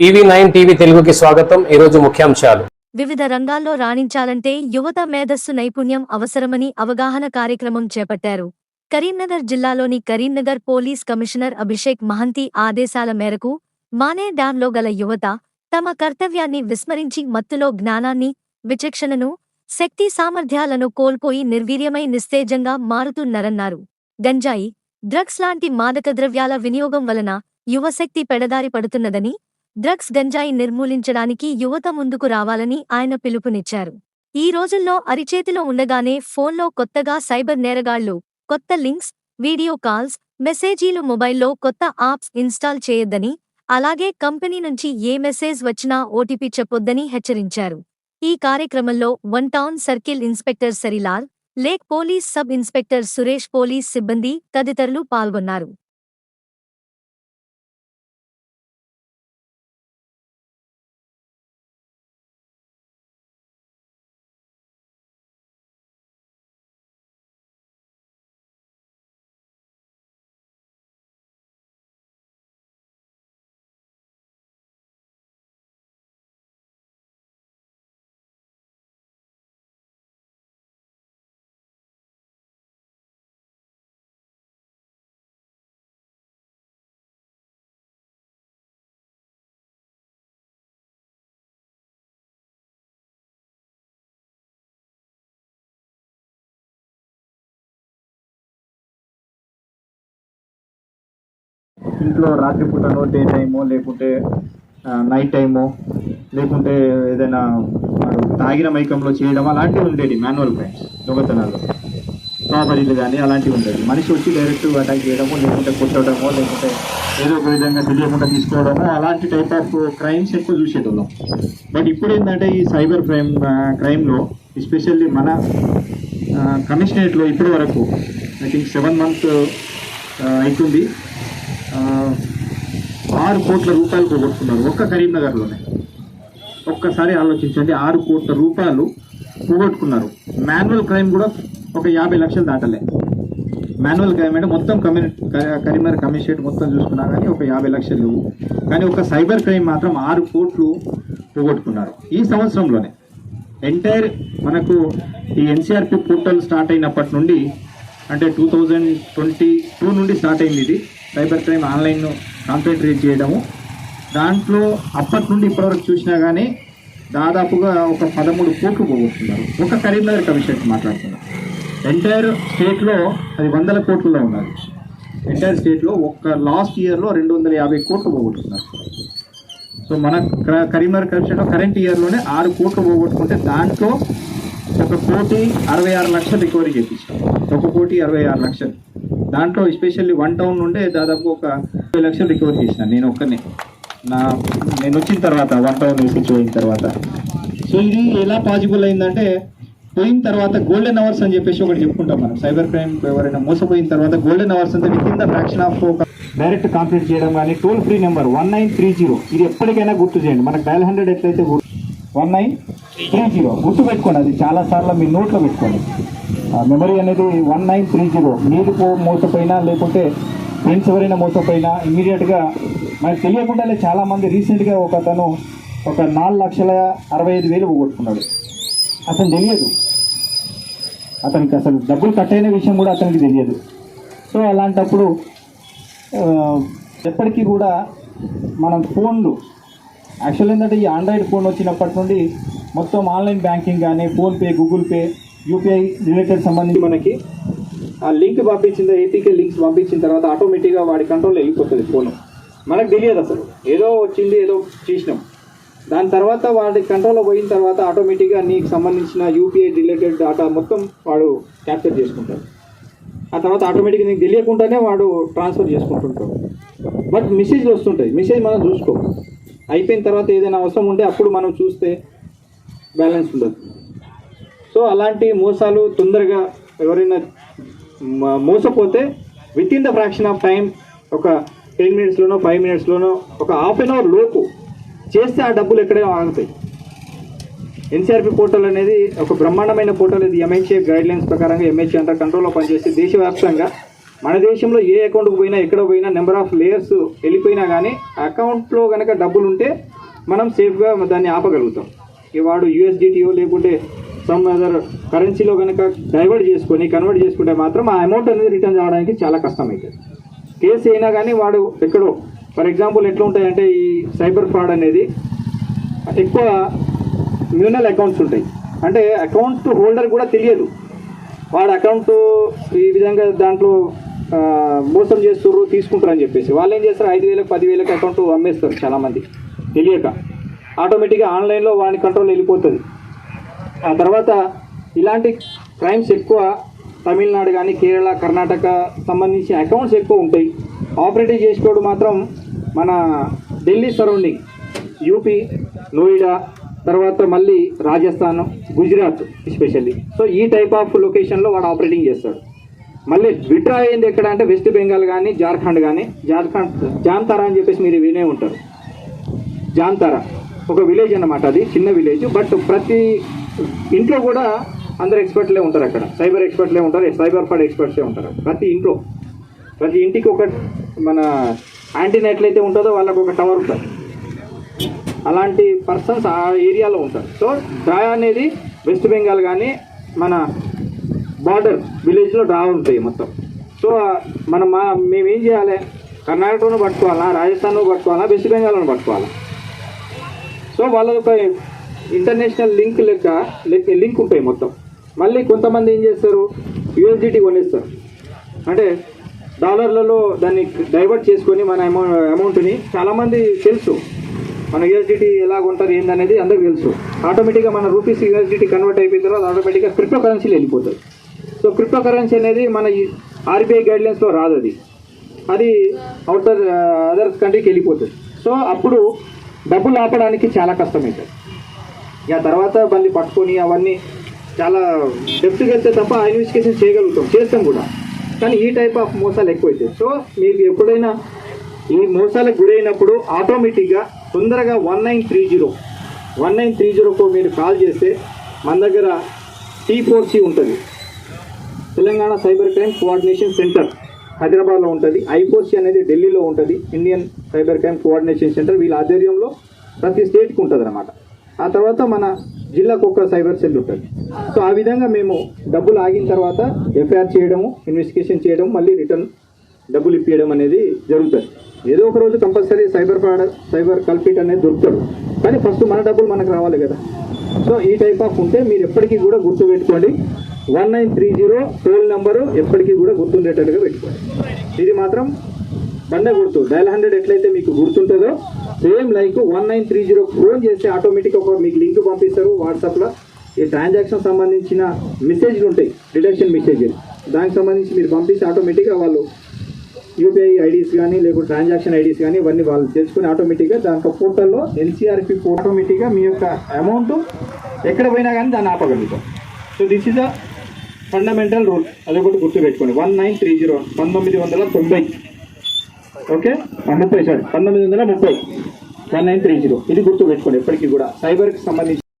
EV nine TV తెలుగుకి స్వాగతం. ఈరోజు ముఖ్యాంశాలు. వివిధ రంగాల్లో రాణించాలంటే యువత మేధస్సు నైపుణ్యం అవసరమని అవగాహన కార్యక్రమం చేపట్టారు. కరీంనగర్ జిల్లాలోని కరీంనగర్ పోలీస్ కమిషనర్ అభిషేక్ మహంతి ఆదేశాల మేరకు మానే డ్యాంలో గల యువత తమ కర్తవ్యాన్ని విస్మరించి మత్తులో జ్ఞానాన్ని విచక్షణను శక్తి సామర్థ్యాలను కోల్పోయి నిర్వీర్యమై నిస్తేజంగా మారుతున్నారన్నారు. గంజాయి డ్రగ్స్ లాంటి మాదక ద్రవ్యాల వినియోగం వలన యువశక్తి పెడదారి పడుతున్నదని డ్రగ్స్ గంజాయి నిర్మూలించడానికి యువత ముందుకు రావాలని ఆయన పిలుపునిచ్చారు. ఈ రోజుల్లో అరిచేతిలో ఉండగానే ఫోన్లో కొత్తగా సైబర్ నేరగాళ్ళు కొత్త లింక్స్ వీడియో కాల్స్ మెసేజీలు మొబైల్లో కొత్త యాప్స్ ఇన్స్టాల్ చేయొద్దని అలాగే కంపెనీ నుంచి ఏ మెసేజ్ వచ్చినా ఓటీపీ చెప్పొద్దని హెచ్చరించారు. ఈ కార్యక్రమంలో one town circle inspector Sarilal lake police sub inspector Suresh police సిబ్బంది తదితరులు పాల్గొన్నారు. ఇంట్లో రాత్రిపూటలో డే టైమో లేకుంటే నైట్ టైమో లేకుంటే ఏదైనా తాగిన మైకంలో చేయడం అలాంటివి ఉండేది మాన్యువల్ క్రైమ్స్ దొంగతనాలు. ప్రాపర్టీలు కానీ అలాంటివి ఉండేది మనిషి వచ్చి డైరెక్ట్ అటాక్ చేయడము లేకుంటే కొట్టడమో లేకుంటే ఏదో ఒక విధంగా తెలియకుండా తీసుకోవడము అలాంటి టైప్ ఆఫ్ క్రైమ్స్ ఎక్కువ చూసేటోళ్ళం. బట్ ఇప్పుడు ఏంటంటే ఈ సైబర్ క్రైమ్ క్రైమ్లో ఎస్పెషల్లీ మన కమిషనరేట్లో ఇప్పటి వరకు ఐ థింక్ సెవెన్ మంత్ అవుతుంది ఆరు కోట్ల రూపాయలు పోగొట్టుకున్నారు ఒక్క కరీంనగర్లోనే. ఒక్కసారి ఆలోచించండి ఆరు కోట్ల రూపాయలు పోగొట్టుకున్నారు. మాన్యువల్ క్రైమ్ కూడా ఒక యాభై లక్షలు దాటలే. మాన్యువల్ క్రైమ్ అంటే మొత్తం కమ్యూనిటీ కరీంనగర్ కమిషనరేట్ మొత్తం చూసుకున్నా కానీ ఒక యాభై లక్షలు లేవు. కానీ ఒక సైబర్ క్రైమ్ మాత్రం ఆరు కోట్లు పోగొట్టుకున్నారు ఈ సంవత్సరంలోనే. ఎంటైర్ మనకు ఈ ఎన్సీఆర్పి పోర్టల్ స్టార్ట్ అయినప్పటి నుండి అంటే టూ థౌజండ్ ట్వంటీ టూ నుండి స్టార్ట్ అయింది ఇది. సైబర్ క్రైమ్ ఆన్లైన్ కాన్సన్ట్రేట్ చేయడము. దాంట్లో అప్పటి నుండి ఇప్పటివరకు చూసినా కానీ దాదాపుగా ఒక పదమూడు కోట్లు పోగొట్టున్నారు ఒక కరీంనగర్ కమిషన్ మాట్లాడుతున్నారు ఎంటైర్ స్టేట్లో అది వందల కోట్లలో ఉన్నది. ఎంటైర్ స్టేట్లో ఒక్క లాస్ట్ ఇయర్లో రెండు వందల యాభై కోట్లు పోగొట్టున్నారు సో మన కరీంనగర్ కమిషన్లో కరెంట్ ఇయర్లోనే ఆరు కోట్లు పోగొట్టుకుంటే దాంట్లో ఒక కోటి అరవై ఆరు లక్షలు రికవరీ చేయించాం ఒక కోటి అరవై ఆరు లక్షలు. దాంట్లో ఎస్పెషల్లీ వన్ టౌన్ నుండే దాదాపు ఒక ఇరవై లక్షలు రికవర్ చేసినాను నేను ఒక్కనే. నా నేను వచ్చిన తర్వాత వన్ టౌన్ విసిట్ పోయిన తర్వాత. సో ఇది ఎలా పాసిబుల్ అయిందంటే పోయిన తర్వాత గోల్డెన్ అవర్స్ అని చెప్పేసి ఒకటి చెప్పుకుంటాం మనం. సైబర్ క్రైమ్ ఎవరైనా మోసపోయిన తర్వాత గోల్డెన్ అవర్స్ అంటే కింద ఫ్రాక్షన్ ఆఫ్ డైరెక్ట్ కాంప్లీట్ చేయడం కానీ toll free number one nine three zero ఇది ఎప్పటికైనా గుర్తు చేయండి. మనకు డైల్ హండ్రెడ్ ఎట్లయితే వన్ నైన్ త్రీ జీరో గుర్తు పెట్టుకోండి అది. చాలా సార్లు మీ నోట్లో పెట్టుకోండి. మెమరీ అనేది వన్ నైన్ త్రీ జీరో నీరు పో లేకుంటే ఫ్రెండ్స్ ఎవరైనా మోసపోయినా ఇమీడియట్గా మనకు తెలియకుండానే చాలామంది రీసెంట్గా ఒక అతను ఒక నాలుగు లక్షల అరవై ఐదు వేలు పోగొట్టుకున్నాడు. అతను తెలియదు. అతనికి అసలు డబ్బులు కట్ అయిన విషయం కూడా అతనికి తెలియదు. సో అలాంటప్పుడు ఎప్పటికీ కూడా మనం ఫోన్లు యాక్చువల్ ఏంటంటే ఈ ఆండ్రాయిడ్ ఫోన్ వచ్చినప్పటి నుండి మొత్తం ఆన్లైన్ బ్యాంకింగ్ కానీ PhonePe Google Pay UPI related సంబంధించి మనకి ఆ లింక్ పంపించిన ఏపీకే లింక్స్ పంపించిన తర్వాత ఆటోమేటిక్గా వాడి కంట్రోల్లో వెళ్ళిపోతుంది ఫోన్. మనకు తెలియదు అసలు. ఏదో వచ్చింది ఏదో చేసినాం. దాని తర్వాత వాడి కంట్రోల్లో పోయిన తర్వాత ఆటోమేటిక్గా నీకు సంబంధించిన యూపీఐ రిలేటెడ్ డేటా మొత్తం వాడు క్యాప్చర్ చేసుకుంటాడు. ఆ తర్వాత ఆటోమేటిక్గా నీకు తెలియకుండానే వాడు ట్రాన్స్ఫర్ చేసుకుంటుంటాడు. బట్ మెసేజ్లు వస్తుంటాయి. మెసేజ్ మనం చూసుకో అయిపోయిన తర్వాత ఏదైనా అవసరం ఉంటే అప్పుడు మనం చూస్తే బ్యాలెన్స్ ఉండదు. సో అలాంటి మోసాలు తొందరగా ఎవరైనా మోసపోతే with in the fraction of time ఒక టెన్ మినిట్స్లోనో ఫైవ్ మినిట్స్లోనో ఒక హాఫ్ అన్ అవర్ లోపు చేస్తే ఆ డబ్బులు ఎక్కడైనా ఆగుతాయి. ఎన్సీఆర్పి పోర్టల్ అనేది ఒక బ్రహ్మాండమైన పోర్టల్ ఇది ఎంహెచ్ఏ గైడ్ లైన్స్ ప్రకారంగా ఎంహెచ్ఏ అండర్ కంట్రోల్లో పనిచేసి దేశవ్యాప్తంగా మన దేశంలో ఏ అకౌంట్కి పోయినా ఎక్కడ పోయినా నెంబర్ ఆఫ్ లేయర్స్ వెళ్ళిపోయినా కానీ అకౌంట్లో కనుక డబ్బులు ఉంటే మనం సేఫ్గా దాన్ని ఆపగలుగుతాం. ఇక వాడు యూఎస్డిటీఓ లేకుంటే సమ్ అదర్ కరెన్సీలో కనుక డైవర్ట్ చేసుకొని కన్వర్ట్ చేసుకుంటే మాత్రం ఆ అమౌంట్ అనేది రిటర్న్ రావడానికి చాలా కష్టం అవుతుంది కేసు అయినా కానీ వాడు ఎక్కడో ఫర్ ఎగ్జాంపుల్ ఎట్లా ఉంటాయంటే ఈ సైబర్ ఫ్రాడ్ అనేది ఎక్కువ మ్యూనల్ అకౌంట్స్ ఉంటాయి. అంటే అకౌంట్ హోల్డర్ కూడా తెలియదు. వాడు అకౌంట్ ఈ విధంగా దాంట్లో మోసం చేస్తుర్రు తీసుకుంటారు అని చెప్పేసి. వాళ్ళు ఏం చేస్తారు? ఐదు వేలకు పదివేలకు అకౌంట్ అమ్మేస్తారు చాలామంది. తెలియక. ఆటోమేటిక్గా ఆన్లైన్లో వాడి కంట్రోల్ వెళ్ళిపోతుంది. ఆ తర్వాత ఇలాంటి క్రైమ్స్ ఎక్కువ తమిళనాడు కానీ కేరళ కర్ణాటక సంబంధించిన అకౌంట్స్ ఎక్కువ ఉంటాయి. ఆపరేటింగ్ చేసుకోవడం మాత్రం మన ఢిల్లీ సరౌండింగ్ యూపీ నోయిడా తర్వాత మళ్ళీ రాజస్థాన్ గుజరాత్ ఎస్పెషల్లీ సో ఈ టైప్ ఆఫ్ లొకేషన్లో వాడు ఆపరేటింగ్ చేస్తాడు. మళ్ళీ విడ్రా అయింది ఎక్కడ అంటే వెస్ట్ బెంగాల్ కానీ జార్ఖండ్ కానీ జార్ఖండ్ జాంతారా అని చెప్పేసి మీరు వినే ఉంటారు. జాంతారా ఒక విలేజ్ అన్నమాట అది చిన్న విలేజ్ బట్ ప్రతి ఇంట్లో కూడా అందరు ఎక్స్పర్ట్లే ఉంటారు అక్కడ. సైబర్ ఎక్స్పర్ట్లే ఉంటారు సైబర్ ఫండ్ ఎక్స్పర్ట్సే ఉంటారు. ప్రతి ఇంట్లో ప్రతి ఇంటికి ఒక మన యాంటీనా ఎట్లయితే ఉంటుందో వాళ్ళకు ఒక టవర్ ఉంటుంది. అలాంటి పర్సన్స్ ఆ ఏరియాలో ఉంటారు. సో డ్రా అనేది వెస్ట్ బెంగాల్ కానీ మన బార్డర్ విలేజ్లో డ్రా ఉంటాయి మొత్తం. సో మనం మా మేమేం చేయాలి? కర్ణాటకను పట్టుకోవాలా? రాజస్థాన్ను పట్టుకోవాలా? వెస్ట్ బెంగాల్ను పట్టుకోవాలా? సో వాళ్ళ ఒక ఇంటర్నేషనల్ లింక్ లెక్క లెక్క లింక్ ఉంటాయి మొత్తం. మళ్ళీ కొంతమంది ఏం చేస్తారు? యూఎస్డిటీ కొనేస్తారు. అంటే డాలర్లలో దాన్ని డైవర్ట్ చేసుకొని మన అమౌ అమౌంట్ని చాలామంది తెలుసు. మన యూఎస్డిటీ ఎలా ఉంటారు ఏందనేది అందరికి తెలుసు. ఆటోమేటిక్గా మన రూపీస్ యూఎస్డిటీ కన్వర్ట్ అయిపోయిన తర్వాత ఆటోమేటిక్గా క్రిప్టో కరెన్సీలు వెళ్ళిపోతుంది. సో క్రిప్టో కరెన్సీ అనేది మన ఆర్బీఐ గైడ్లైన్స్లో రాదు అది. అది అవుటర్ అదర్ కంట్రీకి వెళ్ళిపోతుంది. సో అప్పుడు డబ్బులు ఆపడానికి చాలా కష్టమవుతుంది ఆ తర్వాత మళ్ళీ పట్టుకొని అవన్నీ చాలా డెప్త్కి వెళ్తే తప్ప ఆ ఇన్వెస్టిగేషన్ చేయగలుగుతాం చేస్తాం కూడా. కానీ ఈ టైప్ ఆఫ్ మోసాలు ఎక్కువైతాయి సో మీరు ఎప్పుడైనా ఈ మోసాలకు గురైనప్పుడు ఆటోమేటిక్గా తొందరగా one nine three zero one nine three జీరోకు మీరు కాల్ చేస్తే మన దగ్గర టీ ఫోర్ సి ఉంటుంది. Telangana cyber crime coordination centre హైదరాబాద్లో ఉంటుంది. ఐఫోర్సి అనేది ఢిల్లీలో ఉంటుంది. Indian cyber crime coordination centre వీళ్ళ ఆధ్వర్యంలో ప్రతి స్టేట్కి ఉంటుంది అనమాట ఆ తర్వాత మన జిల్లాకు ఒక సైబర్ సెల్ ఉంటుంది. సో ఆ విధంగా మేము డబ్బులు ఆగిన తర్వాత ఎఫ్ఐఆర్ చేయడము ఇన్వెస్టిగేషన్ చేయడం మళ్ళీ రిటర్న్ డబ్బులు ఇప్పించడం అనేది జరుగుతుంది. ఏదో ఒక రోజు compulsory cyber fraud cyber culprit అనేది దొరుకుతాడు కానీ ఫస్ట్ మన డబ్బులు మనకు రావాలి కదా. సో ఈ టైప్ ఆఫ్ ఉంటే మీరు ఎప్పటికీ కూడా గుర్తు పెట్టుకోండి. One nine three zero toll number ఎప్పటికీ కూడా గుర్తుండేటట్టుగా పెట్టుకోండి. ఇది మాత్రం బండ గుర్తు డైల్ హండ్రెడ్ ఎట్లయితే మీకు గుర్తుంటుందో same like one nine three zero phone చేస్తే ఆటోమేటిక్గా ఒక మీకు లింక్ పంపిస్తారు వాట్సాప్లో ఈ ట్రాన్సాక్షన్ సంబంధించిన మెసేజ్లు ఉంటాయి డిడక్షన్ మెసేజ్లు దానికి సంబంధించి మీరు పంపిస్తే ఆటోమేటిక్గా వాళ్ళు యూపీఐ ఐడీస్ కానీ లేకుంటే ట్రాన్సాక్షన్ ఐడీస్ కానీ ఇవన్నీ వాళ్ళు తెలుసుకుని ఆటోమేటిక్గా దాంట్లో పోర్టల్లో ఎన్సీఆర్పి ఆటోమేటిక్గా మీ యొక్క అమౌంట్ ఎక్కడ పోయినా కానీ దాన్ని ఆపగలుగుతాం. So this is a fundamental rule అదొకటి గుర్తుపెట్టుకోండి. వన్ నైన్ త్రీ జీరో పంతొమ్మిది వందల తొంభై. ఓకే ముప్పై సారీ పంతొమ్మిది వందల ముప్పై. వన్ నైన్ త్రీ జీరో ఇది గుర్తుపెట్టుకోండి ఎప్పటికీ కూడా. సైబర్కి సంబంధించి